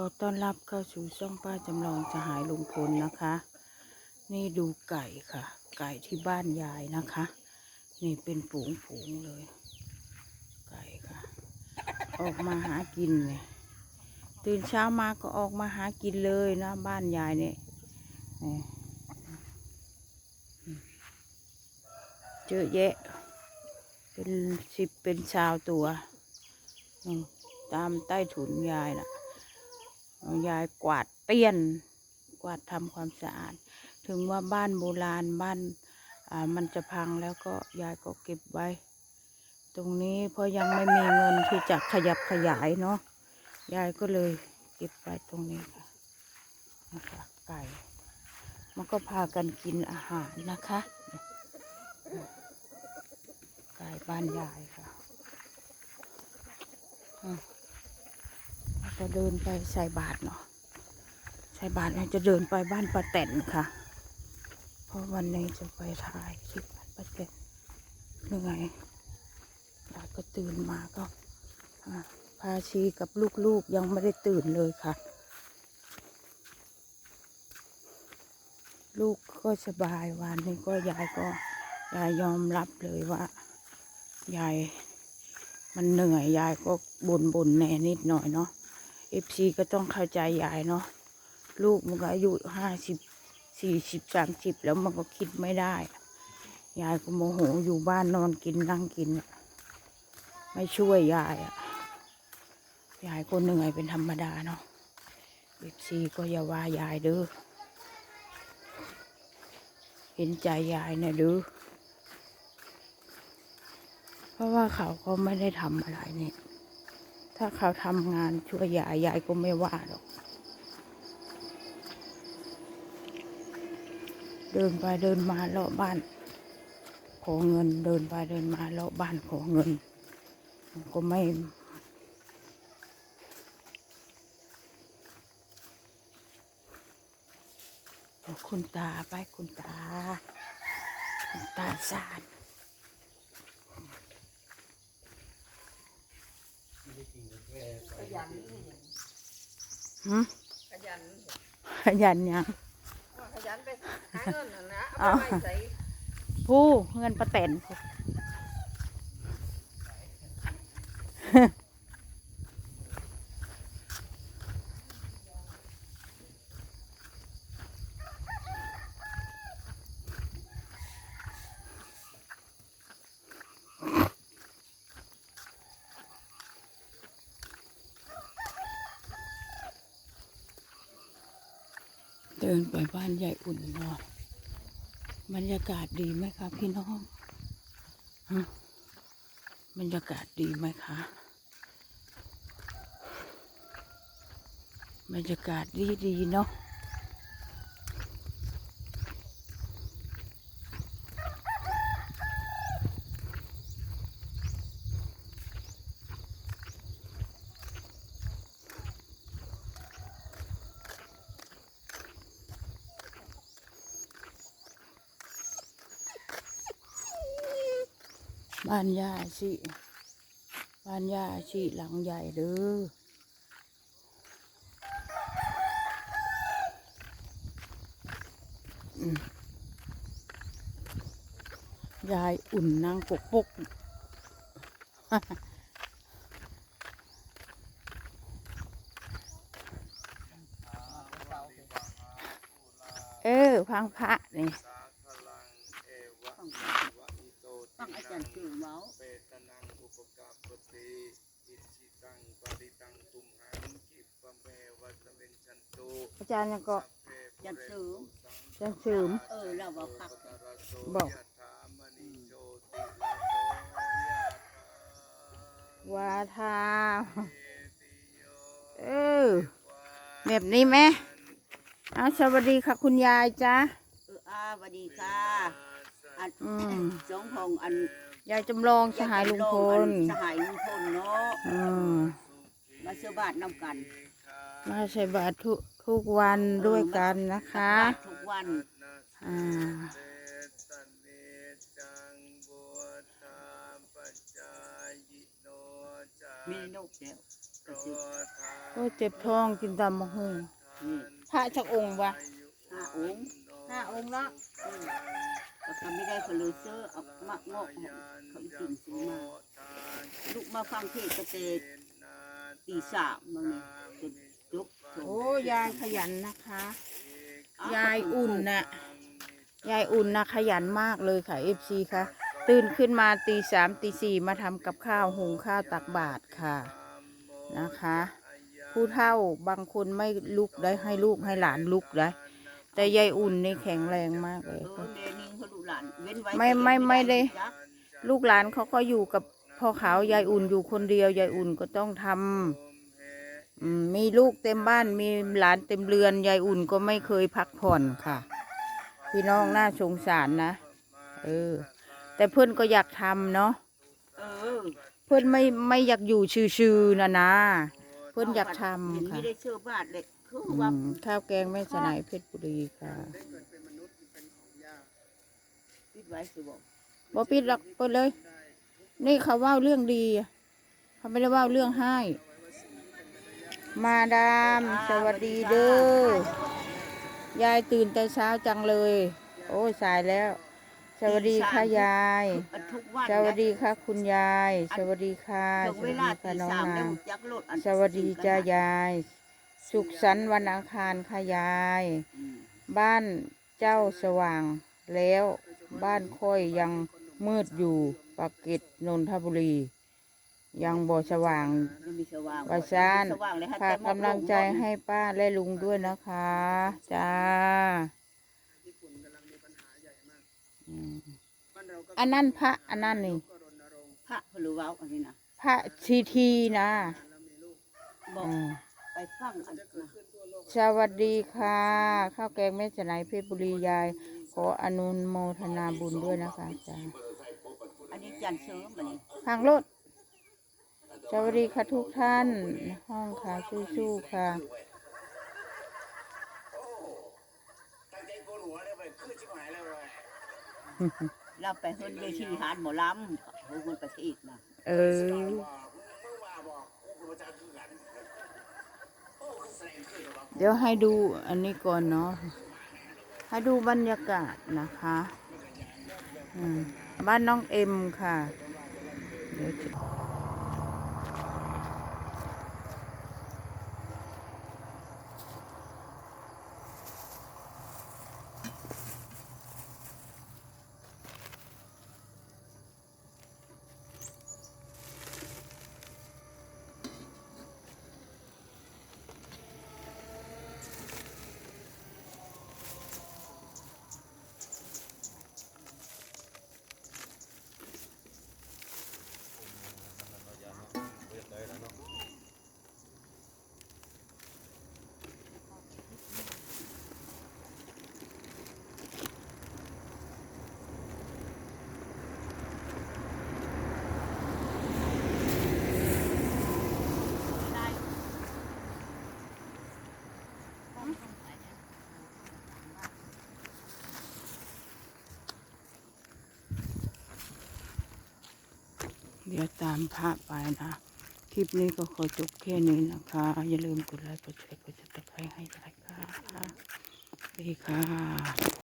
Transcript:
อต้อนรับเข้าสู่ช่องป้าจำลองสหายลุงพลนะคะ นี่ดูไก่ค่ะ ไก่ที่บ้านยายนะคะ นี่เป็นฝูงฝูงๆเลย ไก่ค่ะ ออกมาหากินเลยตื่นเช้ามาก็ออกมาหากินเลยนะ บ้านยายเนี่ยเจอะแยะ เป็นสิบเป็นชาวตัว ตามใต้ถุนยายน่ะ ยายกวาดเตี้ยน กวาดทำความสะอาด ถึงว่าบ้านโบราณบ้านมันจะพังแล้วก็ยายก็เก็บไว้ ตรงนี้เพราะยังไม่มีเงินที่จะขยับขยายเนาะยายก็เลยเก็บไว้ตรงนี้ค่ะนะคะไก่มันก็พากันกินอาหารนะคะ ไก่บ้านยายค่ะอืม จะเดินไปใส่บาทเนาะใส่บาทเราจะเดินไปบ้านป้าแตนค่ะ เพราะวันนี้จะไปถ่ายคลิปบ้านป้าแตนเหนื่อยยายก็ตื่นมาก็พาชีกับลูกๆยังไม่ได้ตื่นเลยค่ะ ลูกก็สบายวันนี้ก็ยายก็ยายยอมรับเลยว่ายายมันเหนื่อยยายก็บน่บนๆแน่นิดหน่อยเนาะ เอฟซีก็ต้องเข้าใจยายเนาะลูกมันก็อายุห้าสิบสี่สิบสามสิบแล้วมันก็คิดไม่ได้ ยายก็โมโหอยู่บ้านนอนกินนั่งกิน ไม่ช่วยยายอะยายก็เหนื่อยเป็นธรรมดาเนาะเอฟซีก็อย่าว่ายายเด้อเห็นใจยายนะเด้อเพราะว่าเขาก็ไม่ได้ทำอะไรเนี่ย ถ้าเขาทำงานช่วยยายยายก็ไม่ว่าหรอก เดินไปเดินมาเลาะบ้าน ขอเงินเดินไปเดินมาเลาะบ้านขอเงิน ก็ไม่ คุณตาไปคุณตา คุณตาสาด ขยันหืมขยันขยันยังขยันไปหาเงินน่ะนะเอาเอาไปไว้ใส่ผู้เงินประแตน เดินไปบ้านใหญ่อุ่นนอนบรรยากาศดีไหมคะพี่น้องฮะบรรยากาศดีไหมคะบรรยากาศดีดีเนาะ บ้านยาชีบ้านยาชีหลังใหญ่เด้อยายอุ่นนางปกปกเออพังพระนี่ ฟังอาจารย์ชื่อเมาเปตนังอุปกาปติอิชิตังปริตังตุมหังกิปะเมวัตเมนจันตุอาจารย์ยังก็จันทร์ซื้ออาจารย์เสริมเออเราบอกพักบอกยะถามณิโชติลาโตยะถาวาทาติโยเออแบบนี้ไหมเอาสวัสดีค่ะคุณยายจ้าเอออาสวัสดีค่ะอันอืมสองของอัน ยายจำลองสหายลุงพลสหายลุงพลเนาะอืมมาเสื้อบาทนำกัน มาใส่บาตรทุกทุกวันด้วยกันนะคะทุกวันอ่าเตตเนจังบุตตาปัจจายิโนจามีนกแล้วก็สิโอ้เจ็บท้องกินตำมะฮุงนี่พระจักองค์วะห้าองค์ห้าองค์เนาะอืม ก็ทำไม่ได้ก็เลยเสื้อเอามักงอกเขากินซื้อมาลูกมาฟังเทศน์กเตตีสามบางนี่จนจุกโถโอ้ยายขยันนะคะอ้วยายอุ่นน่ะยายอุ่นนะขยันมากเลยค่ะเอฟซีค่ะ ตื่นขึ้นมาตีสามตีสี่มาทำกับข้าวหุงข้าวตักบาตรค่ะนะคะ ผู้เฒ่าบางคนไม่ลุกได้ให้ลูกให้หลานลุกได้แต่ยายอุ่นนี่แข็งแรงมากเลยเออค่ะ ว้นไว้ไม่ไม่ไม่ได้จักลูกหลานเขาก็อยู่กับพ่อขาวยายอุ่นอยู่คนเดียวยายอุ่นก็ต้องทำอืมมีลูกเต็มบ้านมีหลานเต็มเรือนยายอุ่นก็ไม่เคยพักผ่อนค่ะ พี่น้องน่าสงสารนะเออ แต่เพื่อนก็อยากทำเนาะเออเพื่อนไม่ไม่อยากอยู่ชื่อๆนะนะเพื่อนอยากทำเห็นค่ะไม่ได้เชื่อบาทเลยคืออืว่ามข้าวแกงแม่สนายเพชรบุรีค่ะปิด ไว้สิบอกบ่ปิดหรอกเปิดเลย นี่เขาเว่าเรื่องดีเขาไม่ได้เว่าเรื่องให้ มาดาม สวัสดีเด้อยายตื่นแต่เช้าจังเลย โอ้ยสายแล้ว สวัสดีค่ะยายอันทุกวันสวัสดีค่ะคุณยาย สวัสดีค่ะถึงสเววัสลาดีค่ะตีน้องสามนาแล้วงจักรถอันสวัสดีจ้ายาย สุขสันต์วันอังคารค่ะยายอืมบ้านเจ้าสว่างแล้ว บ้านค่อยยังมืดอยู่ปากเกร็ดนนทบุรี ยังบ่สว่างยังมีสว่างวาซานสว่างเลยฮะฝากแต่มองกำลังใจลงบ่ให้ป้าและลุงด้วยนะคะ จ้าอืมอันนั้นพระอันนั้นนี่ พระพลือเว้าอันนี้นะพระชีทีนะบอกอืมไปฟังอันนะสวัสดีค่ะ ข้าวแกงแม่จะไหนเพชรบุรียายข ออนุโมทนาบุญด้วยนะคะจ้าอันนี้จันทร์เสริมอันนี้ทางรถสวัสดีค่ะทุกท่าน ห้องค่ะสู้ๆค่ะ เราไปเฮิรนเวทีหานหมอลำเขาคนประเทศนะเออเดี๋ยวให้ดูอันนี้ก่อนเนาะ ให้ดูบรรยากาศนะคะอืมบ้านน้องเอ็มค่ะเดี๋ยว เดี๋ยวตามพระไปนะ คลิปนี้ก็ขอจบแค่นี้นะคะ อย่าลืมกดไลค์ กดแชร์ กดติดตามให้ด้วยค่ะดีค่ะ